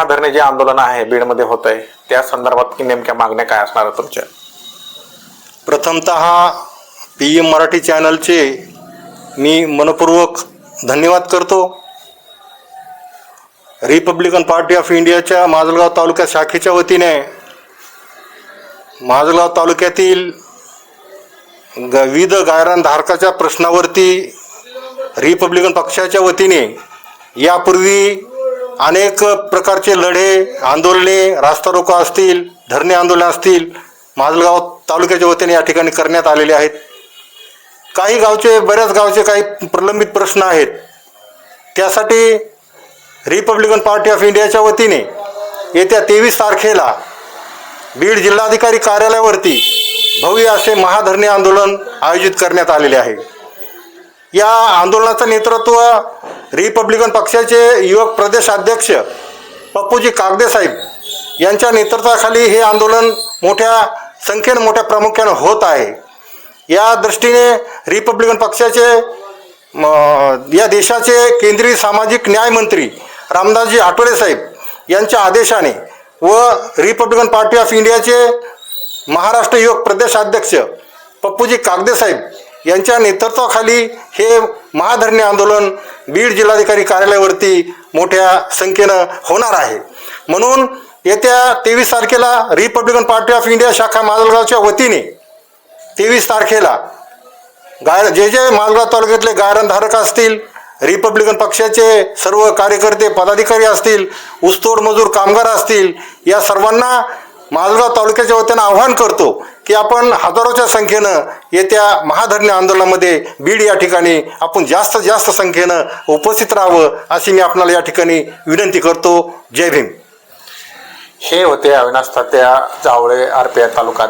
महाधरणे जे आंदोलन आहे बीडमध्ये होत आहे त्या संदर्भात की नेमक्या मागण्या काय असणार तुमच्या? प्रथमत पी एम मराठी चॅनलचे मी मनपूर्वक धन्यवाद करतो. रिपब्लिकन पार्टी ऑफ इंडियाच्या माजलगाव तालुक्या शाखेच्या वतीने माजलगाव तालुक्यातील ग विविध गायरानधारकाच्या प्रश्नावरती रिपब्लिकन पक्षाच्या वतीने यापूर्वी अनेक प्रकारचे लढे आंदोलने रास्ता रोको असतील धरणे आंदोलन असतील माजलगाव तालुक्याच्या वतीने या ठिकाणी करण्यात आलेले आहेत. काही गावचे बऱ्याच गावचे काही प्रलंबित प्रश्न आहेत. त्यासाठी रिपब्लिकन पार्टी ऑफ इंडियाच्या वतीने येत्या तेवीस तारखेला बीड जिल्हाधिकारी कार्यालयावरती भव्य असे महाधरणे आंदोलन आयोजित करण्यात आलेले आहे. या आंदोलनाचं नेतृत्व रिपब्लिकन पक्षाचे युवक प्रदेशाध्यक्ष पप्पूजी कागदे साहेब यांच्या नेतृत्वाखाली हे आंदोलन मोठ्या संख्येनं मोठ्या प्रामुख्यानं होत आहे. या दृष्टीने रिपब्लिकन पक्षाचे या देशाचे केंद्रीय सामाजिक न्याय मंत्री रामदासजी आठवले साहेब यांच्या आदेशाने व रिपब्लिकन पार्टी ऑफ इंडियाचे महाराष्ट्र युवक प्रदेशाध्यक्ष पप्पूजी कागदे साहेब यांच्या नेतृत्वाखाली हे महाधरणे आंदोलन बीड जिल्हाधिकारी कार्यालयावरती मोठ्या संख्येनं होणार आहे. म्हणून येत्या तेवीस तारखेला रिपब्लिकन पार्टी ऑफ इंडिया शाखा माजलगावच्या वतीने तेवीस तारखेला गाय जे जे मालगाव तालुक्यातले गायरणधारक असतील रिपब्लिकन पक्षाचे सर्व कार्यकर्ते पदाधिकारी असतील ऊसतोड मजूर कामगार असतील या सर्वांना माजलगाव तालुक्याच्या वतीनं आव्हान करतो की आपण हजारोच्या संख्येनं येत्या महाधरणे आंदोलनामध्ये बीड या ठिकाणी आपण जास्त जास्त संख्येनं उपस्थित राहावं अशी मी आपणाला या ठिकाणी विनंती करतो. जय भीम. हे होते अविनाश तात्या जावळे आरपीआय तालुका